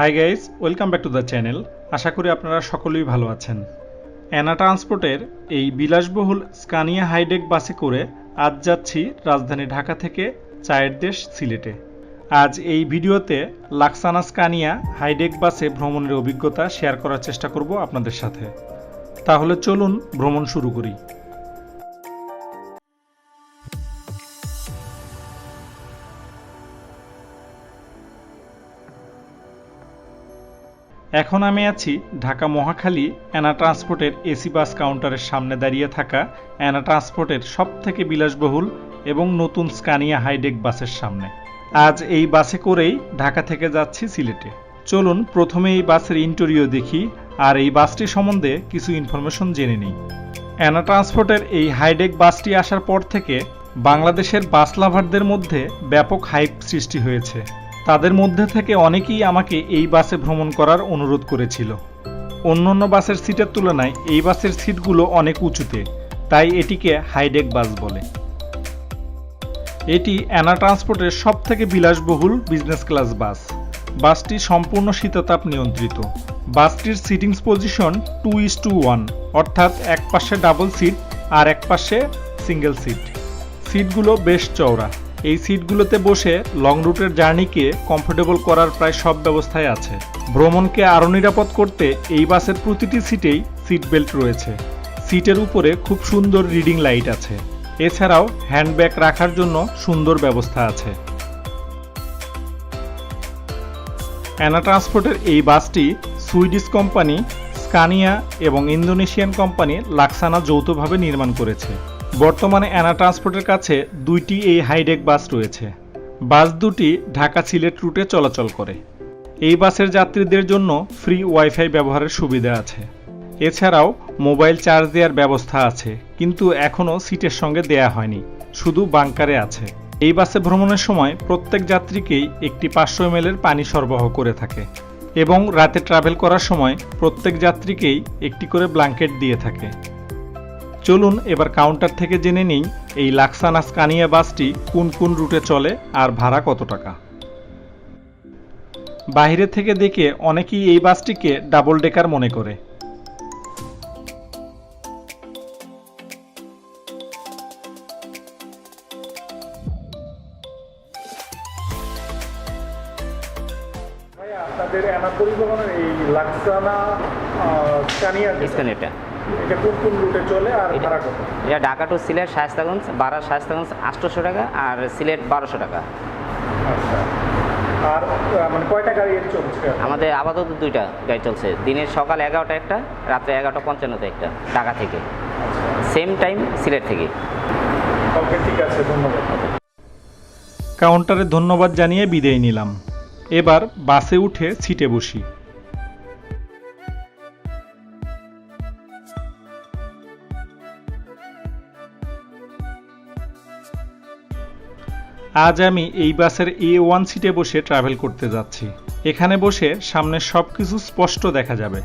Hi guys welcome back to the channel আশা করি আপনারা সকলেই ভালো আছেন। অ্যানা ট্রান্সপোর্টের এই বিলাসবহুল স্কানিয়া হাইডেক বাসে করে আজ যাচ্ছি রাজধানী ঢাকা থেকে চায়ের দেশ সিলেটে। আজ এই ভিডিওতে লাক্সানা স্কানিয়া হাইডেক বাসে ভ্রমণের অভিজ্ঞতা শেয়ার করার চেষ্টা করব আপনাদের সাথে। তাহলে চলুন ভ্রমণ শুরু করি। এখন আমি আছি ঢাকা মহাখালী অ্যানা ট্রান্সপোর্টের এসি বাস কাউন্টারের সামনে দাঁড়িয়ে থাকা অ্যানা ট্রান্সপোর্টের সব থেকে বিলাসবহুল এবং নতুন স্কানিয়া হাইডেক বাসের সামনে। আজ এই বাসে করেই ঢাকা থেকে যাচ্ছি সিলেটে। চলুন প্রথমে এই বাসের ইন্টেরিয়র দেখি আর এই বাসটি সম্বন্ধে কিছু ইনফরমেশন জেনে নিই। অ্যানা ট্রান্সপোর্টের এই হাইডেক বাসটি আসার পর থেকে বাংলাদেশের বাস লাভারদের মধ্যে ব্যাপক হাইপ সৃষ্টি হয়েছে। তাদের মধ্যে থেকে অনেকেই আমাকে এই বাসে ভ্রমণ করার অনুরোধ করেছিল। অন্যান্য বাসের সিটের তুলনায় এই বাসের সিটগুলো অনেক উঁচুতে, তাই এটিকে হাইডেক বাস বলে। এটি অ্যানা ট্রান্সপোর্টের সব থেকে বিলাসবহুল বিজনেস ক্লাস বাস। বাসটি সম্পূর্ণ শীততাপ নিয়ন্ত্রিত। বাসটির seatings position two is to one, অর্থাৎ এক পাশে ডাবল সিট আর এক পাশে সিঙ্গেল সিট। সিটগুলো বেশ চওড়া। এই সিটগুলোতে বসে লং রুটের জার্নিকে কমফোর্টেবল করার প্রায় সব ব্যবস্থাই আছে। ভ্রমণকে আরও নিরাপদ করতে এই বাসের প্রতিটি সিটেই সিট বেল্ট রয়েছে। সিটের উপরে খুব সুন্দর রিডিং লাইট আছে। এছাড়াও হ্যান্ডব্যাগ রাখার জন্য সুন্দর ব্যবস্থা আছে। অ্যানা ট্রান্সপোর্টের এই বাসটি সুইডিশ কোম্পানি, স্কানিয়া এবং ইন্দোনেশিয়ান কোম্পানি লাক্সানা যৌথভাবে নির্মাণ করেছে। বর্তমানে অ্যানা ট্রান্সপোর্টের কাছে দুইটি এই হাইডেক বাস রয়েছে। বাস দুটি ঢাকা সিলেট রুটে চলাচল করে। এই বাসের যাত্রীদের জন্য ফ্রি ওয়াইফাই ব্যবহারের সুবিধা আছে। এছাড়াও মোবাইল চার্জ দেওয়ার ব্যবস্থা আছে, কিন্তু এখনও সিটের সঙ্গে দেয়া হয়নি, শুধু বাংকারে আছে। এই বাসে ভ্রমণের সময় প্রত্যেক যাত্রীকেই একটি পাঁচশো এম পানি সরবরাহ করে থাকে এবং রাতে ট্রাভেল করার সময় প্রত্যেক যাত্রীকেই একটি করে ব্ল্যাঙ্কেট দিয়ে থাকে। চলুন এবার কাউন্টার থেকে জেনে নিই এই লাক্সানা স্কানিয়া বাসটি কোন কোন রুটে চলে আর ভাড়া কত টাকা। বাইরে থেকে দেখে অনেকেই এই বাসটিকে ডাবল ডেকার মনে করে। আপনাদের এই লাক্সানা স্কানিয়া স্ক্যানেরটা। এটা কোন কোন রুটে চলে আর ভাড়া কত? এটা ঢাকা টু সিলেট শায়স্তাগঞ্জ বারা শায়স্তাগঞ্জ আটশোশো টাকা আর সিলেট বারোশো টাকা। আচ্ছা। আর মানে কয়টা গাড়ি চলছে? আমাদের আপাতত দুইটা গাড়ি চলছে। দিনের সকাল এগারোটা একটা রাত্রে এগারোটা পঞ্চান্নতে একটা ঢাকা থেকে। সেম টাইম সিলেট থেকে। ওকে ঠিক আছে ধন্যবাদ। কাউন্টারে ধন্যবাদ জানিয়ে বিদায় নিলাম। এবার বাসে উঠে সিটে বসি। আজ আমি এই বাসের এ ওয়ান সিটে বসে ট্রাভেল করতে যাচ্ছি। এখানে বসে সামনে সব কিছু স্পষ্ট দেখা যাবে।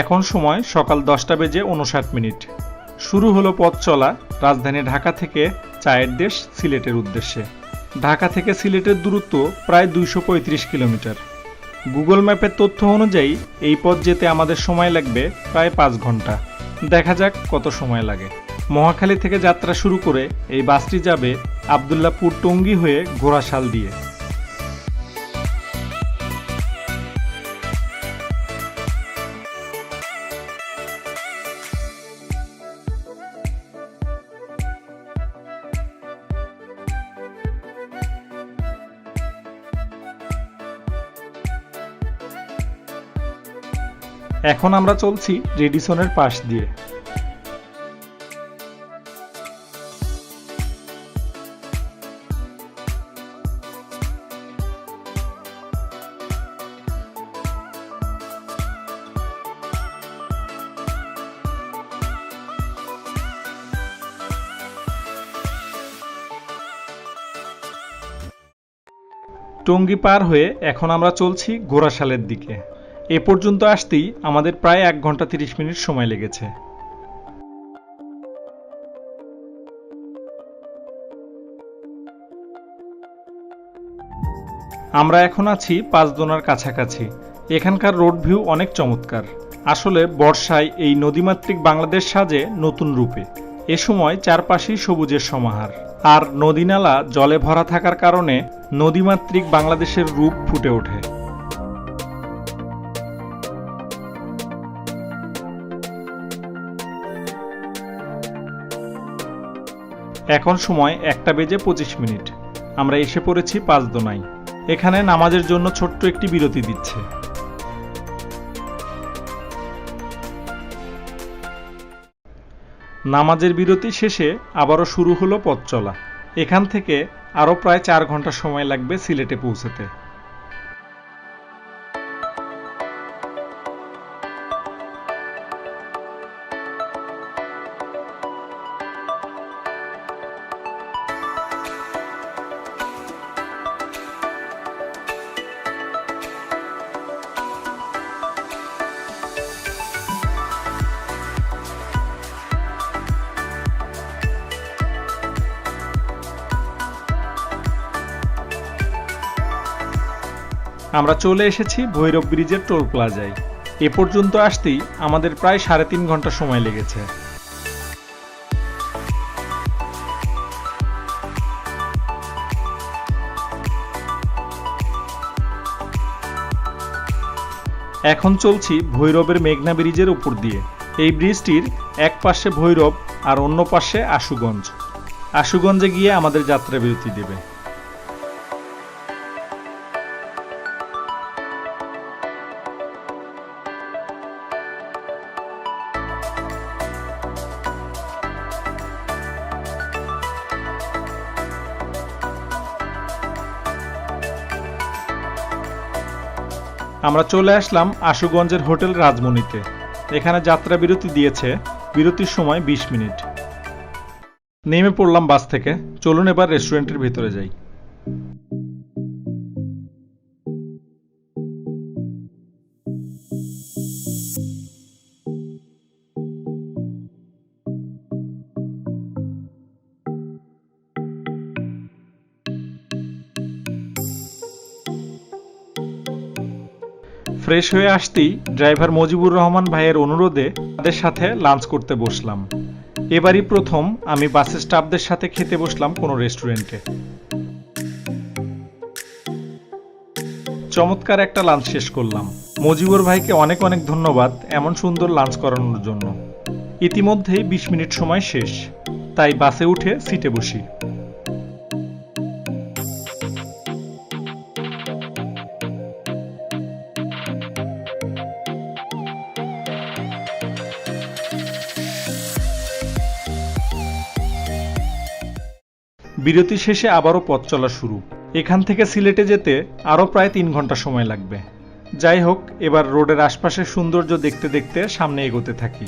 এখন সময় সকাল দশটা বেজে উনষাট মিনিট। শুরু হলো পথ চলা রাজধানী ঢাকা থেকে চায়ের দেশ সিলেটের উদ্দেশ্যে। ঢাকা থেকে সিলেটের দূরত্ব প্রায় দুইশো পঁয়ত্রিশ কিলোমিটার। গুগল ম্যাপের তথ্য অনুযায়ী এই পথ যেতে আমাদের সময় লাগবে প্রায় পাঁচ ঘণ্টা। দেখা যাক কত সময় লাগে। মহাখালী থেকে যাত্রা শুরু করে এই বাসটি যাবে আবদুল্লাপুর টঙ্গী হয়ে ঘোড়াশাল দিয়ে। এখন আমরা চলছি রেডিসনের পাশ দিয়ে। টঙ্গী পার হয়ে এখন আমরা চলছি ঘোড়াশালের দিকে। এ পর্যন্ত আসতেই আমাদের প্রায় এক ঘণ্টা তিরিশ মিনিট সময় লেগেছে। আমরা এখন আছি পাঁচদোনার কাছাকাছি। এখানকার রোড ভিউ অনেক চমৎকার। আসলে বর্ষায় এই নদীমাতৃক বাংলাদেশ সাজে নতুন রূপে। এ সময় চারপাশেই সবুজের সমাহার। আর নদীনালা জলে ভরা থাকার কারণে নদীমাতৃক বাংলাদেশের রূপ ফুটে ওঠে। এখন সময় একটা বেজে পঁচিশ মিনিট। আমরা এসে পড়েছি পাঁচদোনায়। এখানে নামাজের জন্য ছোট্ট একটি বিরতি দিচ্ছে। নামাজের বিরতি শেষে আবারও শুরু হলো পথ চলা। এখান থেকে আরও প্রায় চার ঘণ্টা সময় লাগবে সিলেটে পৌঁছতে। আমরা চলে এসেছি ভৈরব ব্রিজের টোল প্লাজায়। এ পর্যন্ত আসতেই আমাদের প্রায় সাড়ে তিন ঘণ্টা সময় লেগেছে। এখন চলছি ভৈরবের মেঘনা ব্রিজের উপর দিয়ে। এই ব্রিজটির এক পাশে ভৈরব আর অন্য পাশে আশুগঞ্জ। আশুগঞ্জে গিয়ে আমাদের যাত্রা বিরতি দেবে। আমরা চলে আসলাম আশুগঞ্জের হোটেল রাজমণিতে। এখানে যাত্রা বিরতি দিয়েছে, বিরতির সময় ২০ মিনিট। নেমে পড়লাম বাস থেকে। চলুন এবার রেস্টুরেন্টের ভিতরে যাই। ফ্রেশ হয়ে আসতেই ড্রাইভার মজিবুর রহমান ভাইয়ের অনুরোধে তাদের সাথে লাঞ্চ করতে বসলাম। এবারই প্রথম আমি বাসের স্টাফদের সাথে খেতে বসলাম কোনো রেস্টুরেন্টে। চমৎকার একটা লাঞ্চ শেষ করলাম। মজিবুর ভাইকে অনেক অনেক ধন্যবাদ এমন সুন্দর লাঞ্চ করানোর জন্য। ইতিমধ্যেই বিশ মিনিট সময় শেষ। তাই বাসে উঠে সিটে বসি। বিরতি শেষে আবারও পথ চলা শুরু। এখান থেকে সিলেটে যেতে আরও প্রায় তিন ঘণ্টা সময় লাগবে। যাই হোক, এবার রোডের আশপাশের সৌন্দর্য দেখতে দেখতে সামনে এগোতে থাকি।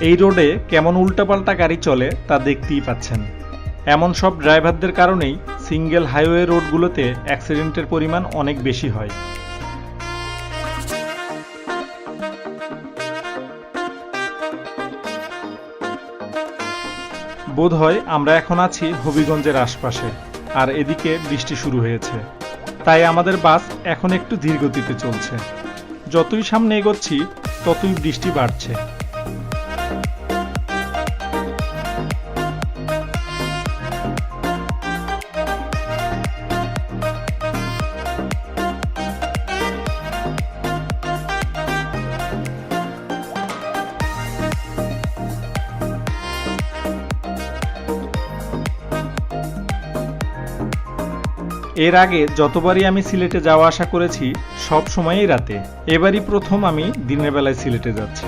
এই রোডে কেমন উল্টাপাল্টা গাড়ি চলে তা দেখতেই পাচ্ছেন। এমন সব ড্রাইভারদের কারণেই সিঙ্গেল হাইওয়ে রোডগুলোতে অ্যাক্সিডেন্টের পরিমাণ অনেক বেশি হয়। বোধ হয় আমরা এখন আছি হবিগঞ্জের আশপাশে, আর এদিকে বৃষ্টি শুরু হয়েছে। তাই আমাদের বাস এখন একটু ধীর গতিতে চলছে। যতই সামনে এগোচ্ছি, ততই বৃষ্টি বাড়ছে। এর আগে যতবারই আমি সিলেটে যাওয়া আসা করেছি, সব সময়ই রাতে। এবারই প্রথম আমি দিনের বেলায় সিলেটে যাচ্ছি।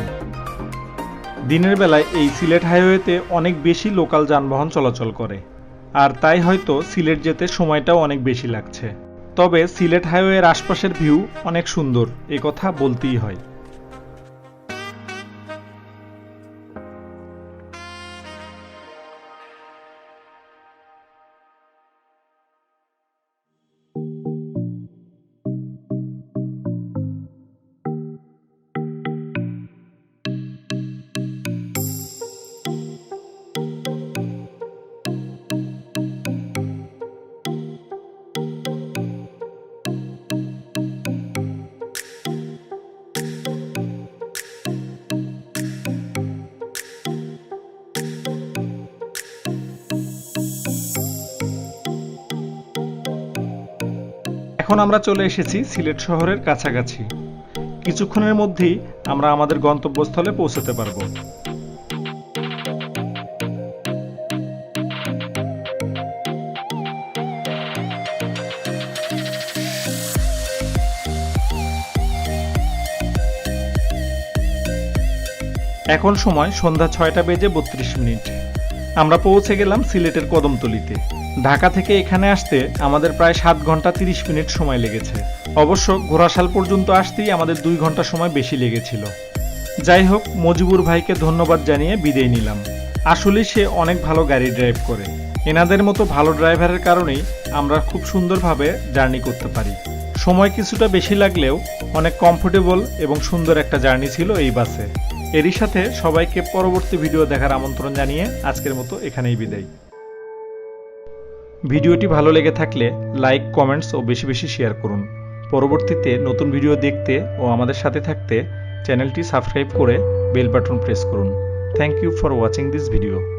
দিনের বেলায় এই সিলেট হাইওয়েতে অনেক বেশি লোকাল যানবাহন চলাচল করে। আর তাই হয়তো সিলেট যেতে সময়টাও অনেক বেশি লাগছে। তবে সিলেট হাইওয়ের আশপাশের ভিউ অনেক সুন্দর, এ কথা বলতেই হয়। এখন আমরা চলে এসেছি সিলেট শহরের কাছাকাছি। কিছুক্ষণের মধ্যেই আমরা আমাদের গন্তব্যস্থলে পৌঁছতে পারব। এখন সময় সন্ধ্যা ছয়টা বেজে বত্রিশ মিনিট। আমরা পৌঁছে গেলাম সিলেটের কদমতলিতে। ঢাকা থেকে এখানে আসতে আমাদের প্রায় সাত ঘণ্টা তিরিশ মিনিট সময় লেগেছে। অবশ্য ঘোড়াশাল পর্যন্ত আসতেই আমাদের দুই ঘণ্টা সময় বেশি লেগেছিল। যাই হোক, মজিবুর ভাইকে ধন্যবাদ জানিয়ে বিদায় নিলাম। আসলে সে অনেক ভালো গাড়ি ড্রাইভ করে। এনাদের মতো ভালো ড্রাইভারের কারণেই আমরা খুব সুন্দরভাবে জার্নি করতে পারি। সময় কিছুটা বেশি লাগলেও অনেক কমফোর্টেবল এবং সুন্দর একটা জার্নি ছিল এই বাসে। এরই সাথে সবাইকে পরবর্তী ভিডিও দেখার আমন্ত্রণ জানিয়ে আজকের মতো এখানেই বিদায়। ভিডিওটি ভালো লেগে থাকলে লাইক, কমেন্টস ও বেশি বেশি শেয়ার করুন। পরবর্তীতে নতুন ভিডিও দেখতে ও আমাদের সাথে থাকতে চ্যানেলটি সাবস্ক্রাইব করে বেল বাটন প্রেস করুন। Thank you for watching this video